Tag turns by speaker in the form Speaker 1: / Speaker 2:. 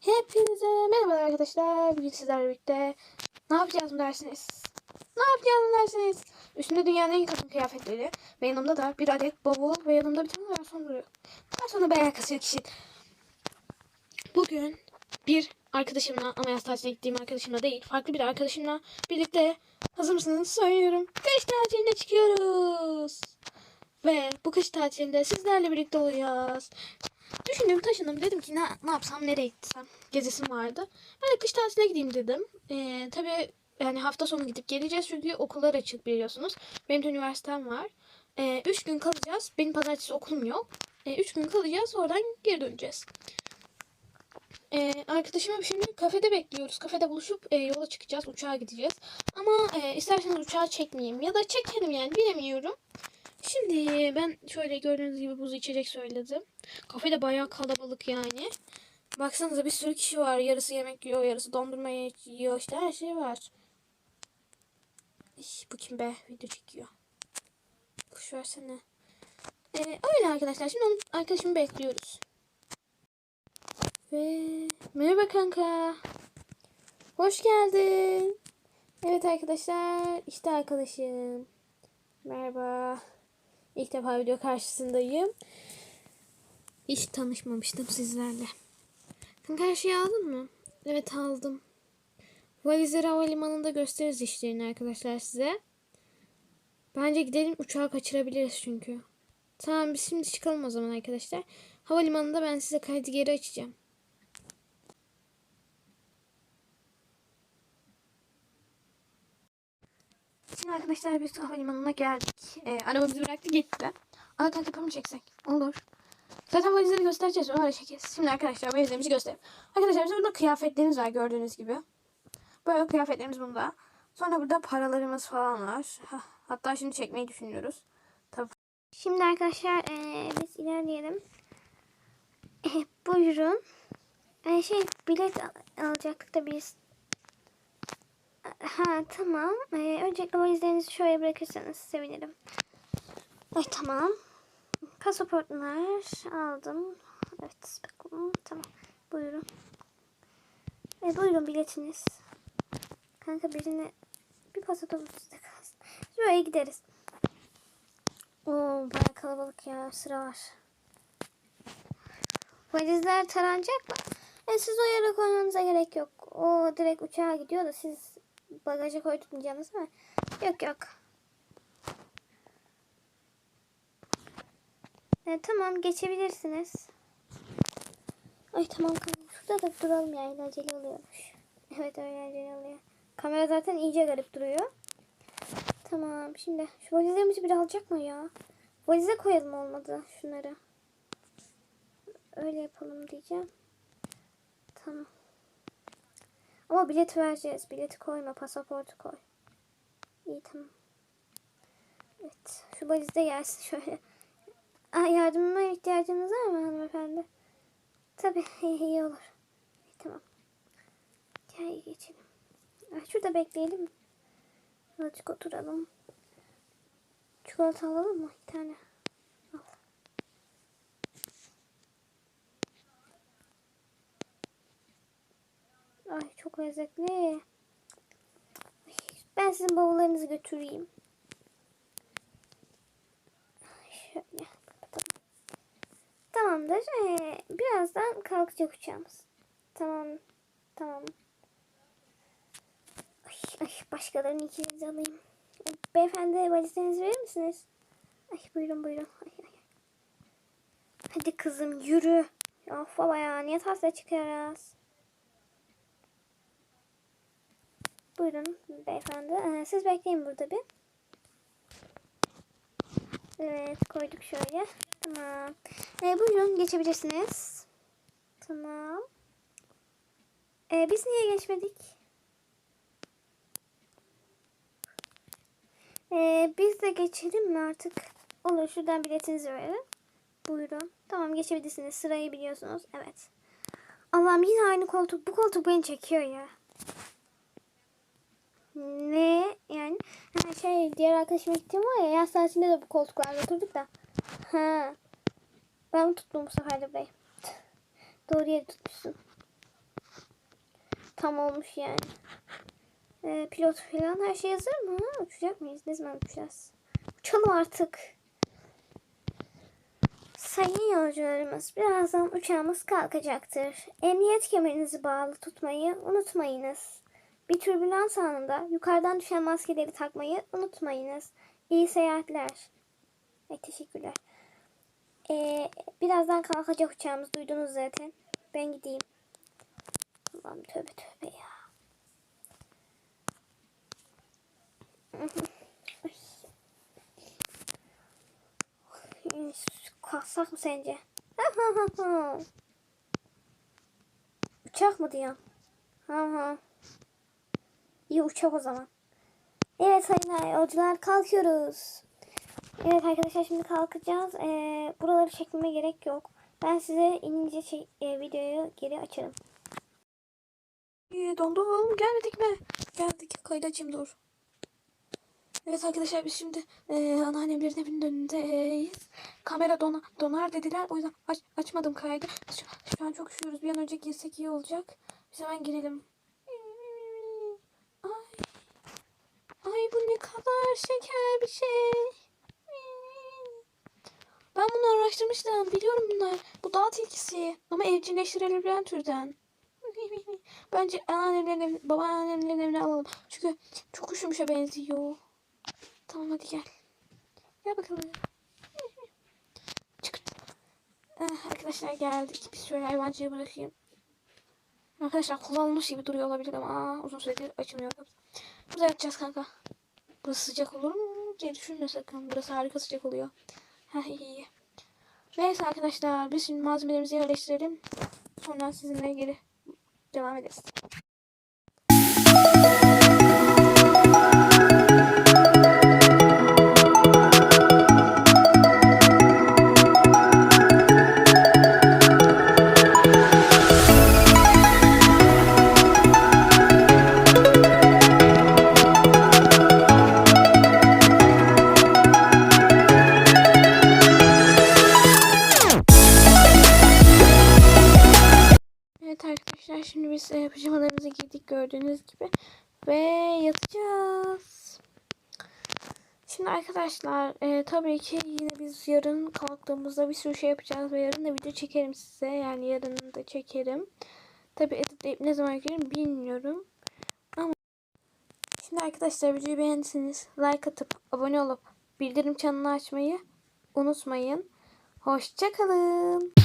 Speaker 1: Hepinize merhaba arkadaşlar. Bugün sizlerle birlikte ne yapacağız mı dersiniz? Ne yapacağız mı dersiniz? Üstünde dünyanın en kadın kıyafetleri ve yanımda da bir adet bavul ve yanımda bir tane garson duruyor. Daha sonra bayağı kasıyor kişi. Bugün bir arkadaşımla ama yaz tatiline gittiğim arkadaşımla değil farklı bir arkadaşımla birlikte hazır mısınız söylüyorum. Kış tatiline çıkıyoruz. Ve bu kış tatilinde sizlerle birlikte olacağız. Düşündüm taşındım dedim ki ne, ne yapsam nereye gitsem gezesim vardı. Ben de kış tatiline gideyim dedim. Ee, tabii yani hafta sonu gidip geleceğiz çünkü okullar açık biliyorsunuz. Benim de üniversitem var. Ee, üç gün kalacağız. Benim pazartesi okulum yok. Ee, üç gün kalacağız oradan geri döneceğiz. Ee, arkadaşımı şimdi kafede bekliyoruz. Kafede buluşup e, yola çıkacağız. Uçağa gideceğiz. Ama e, isterseniz uçağı çekmeyeyim. Ya da çekerim yani bilemiyorum. Şimdi ben şöyle gördüğünüz gibi buz içecek söyledim. Kafede bayağı kalabalık yani. Baksanıza bir sürü kişi var. Yarısı yemek yiyor, yarısı dondurma yiyor. İşte her şey var. İş, bu kim be? Video çekiyor. Kuş versene. Ee, öyle arkadaşlar. Şimdi onun arkadaşımı bekliyoruz. Ve merhaba kanka. Hoş geldin. Evet arkadaşlar. işte arkadaşım. Merhaba. İlk defa video karşısındayım. Hiç tanışmamıştım sizlerle. Kanka her şeyi aldın mı? Evet aldım. Valizleri havalimanında gösteririz işlerini arkadaşlar size. Bence gidelim uçağı kaçırabiliriz çünkü. Tamam biz şimdi çıkalım o zaman arkadaşlar. Havalimanında ben size kaydı geri açacağım. Şimdi arkadaşlar biz havalimanına geldik. Ee, araba bıraktı gitti. Aa kanka yapımı çeksek. Olur. Zaten valizleri göstereceğiz. Öyle çekeceğiz. Şimdi arkadaşlar valizlerimizi göstereyim. Arkadaşlar bizim burada kıyafetlerimiz var gördüğünüz gibi. Böyle kıyafetlerimiz bunda. Sonra burada paralarımız falan var. Hatta şimdi çekmeyi düşünüyoruz. Tabii.
Speaker 2: Şimdi arkadaşlar eee, biz ilerleyelim. E, buyurun. E, şey bilet al- alacaktık da biz. Ha tamam. E, öncelikle valizlerinizi şöyle bırakırsanız sevinirim. Ay tamam. Pasaportlar aldım. Evet bakalım. Tamam. Buyurun. E, buyurun biletiniz. Kanka birine bir pasaport sizde kalsın. Şöyle gideriz. Oo bayağı kalabalık ya sıra var. Valizler taranacak mı? E, siz o yere koymanıza gerek yok. O direkt uçağa gidiyor da siz bagaja koydurmayacaksınız mı? Yok yok. E, tamam geçebilirsiniz. Ay tamam kanka. Şurada da duralım ya eğlenceli oluyormuş. Evet eğlenceli oluyor. Kamera zaten iyice garip duruyor. Tamam şimdi şu valizlerimizi bir alacak mı ya? Valize koyalım olmadı şunları. Öyle yapalım diyeceğim. Tamam. Ama bilet vereceğiz. Bileti koyma pasaportu koy. İyi tamam. Evet şu valizde gelsin şöyle. Aa, yardımıma ihtiyacınız var mı hanımefendi? Tabii iyi olur. İyi, tamam. Gel geçelim. Ay, şurada bekleyelim. Azıcık oturalım. Çikolata alalım mı? Bir tane. Ay çok lezzetli. Ben sizin bavullarınızı götüreyim. Şöyle. Tamamdır. Ee, birazdan kalkacak uçağımız. Tamam. Tamam. Ay, ay başkalarının ikinizi alayım. Beyefendi valizlerinizi verir misiniz? Ay buyurun buyurun. Ay, ay. Hadi kızım yürü. Of baba ya niye tasla çıkarız? Buyurun beyefendi. Ee, siz bekleyin burada bir. Evet koyduk şöyle. Tamam. Ee, buyurun geçebilirsiniz. Tamam. Ee, biz niye geçmedik? Ee, biz de geçelim mi artık? Olur şuradan biletinizi verin. Buyurun. Tamam geçebilirsiniz. Sırayı biliyorsunuz. Evet. Allah'ım yine aynı koltuk. Bu koltuk beni çekiyor ya. Ne yani? Ha, şey diğer arkadaşıma gittim var ya yaz tatilinde de bu koltuklarda oturduk da. Ha. Ben tuttum bu sefer de burayı? Doğru yeri tutmuşsun. Tam olmuş yani. Ee, pilot falan her şey hazır mı? Uçacak mıyız? Ne zaman uçacağız? Uçalım artık. Sayın yolcularımız, birazdan uçağımız kalkacaktır. Emniyet kemerinizi bağlı tutmayı unutmayınız. Bir türbülans anında yukarıdan düşen maskeleri takmayı unutmayınız. İyi seyahatler. Ay, teşekkürler. Ee, birazdan kalkacak uçağımız duydunuz zaten. Ben gideyim. Allah'ım tövbe tövbe ya. Kalksak mı sence? Uçak mı diyorsun? Hı hı. İyi uçak o zaman. Evet sayın yolcular kalkıyoruz. Evet arkadaşlar şimdi kalkacağız. Ee, buraları çekmeme gerek yok. Ben size inince çek- e, videoyu geri açarım.
Speaker 1: İyi dondum. Gelmedik mi? Geldik. Kaydı açayım dur. Evet arkadaşlar biz şimdi e, anneannemlerin evinin önündeyiz. Kamera dona, donar dediler. O yüzden aç, açmadım kaydı. Şu, şu an çok üşüyoruz. Bir an önce girsek iyi olacak. Biz hemen girelim. Ay. Ay bu ne kadar şeker bir şey. Ben bunu araştırmıştım. Biliyorum bunlar. Bu dağ tilkisi. Ama evcilleştirilebilen türden. Bence anneannemlerin evine, babaannemlerin evine alalım. Çünkü çok üşümüşe benziyor. Tamam hadi gel. Gel bakalım. Çıkırt. Eh, arkadaşlar geldik. Biz şöyle hayvancıyı bırakayım. Arkadaşlar kullanılmış gibi duruyor olabilir ama aa, uzun süredir açılmıyor. Burada yatacağız kanka. Burası sıcak olur mu diye düşünme sakın. Burası harika sıcak oluyor. Heh. Neyse arkadaşlar biz şimdi malzemelerimizi yerleştirelim. Sonra sizinle geri devam ederiz. Arkadaşlar şimdi biz e, pijamalarımızı giydik gördüğünüz gibi ve yatacağız. Şimdi arkadaşlar e, tabii ki yine biz yarın kalktığımızda bir sürü şey yapacağız ve yarın da video çekerim size. Yani yarın da çekerim. Tabii editleyip ne zaman yüklerim bilmiyorum. Ama şimdi arkadaşlar videoyu beğendiyseniz like atıp abone olup bildirim çanını açmayı unutmayın. Hoşçakalın.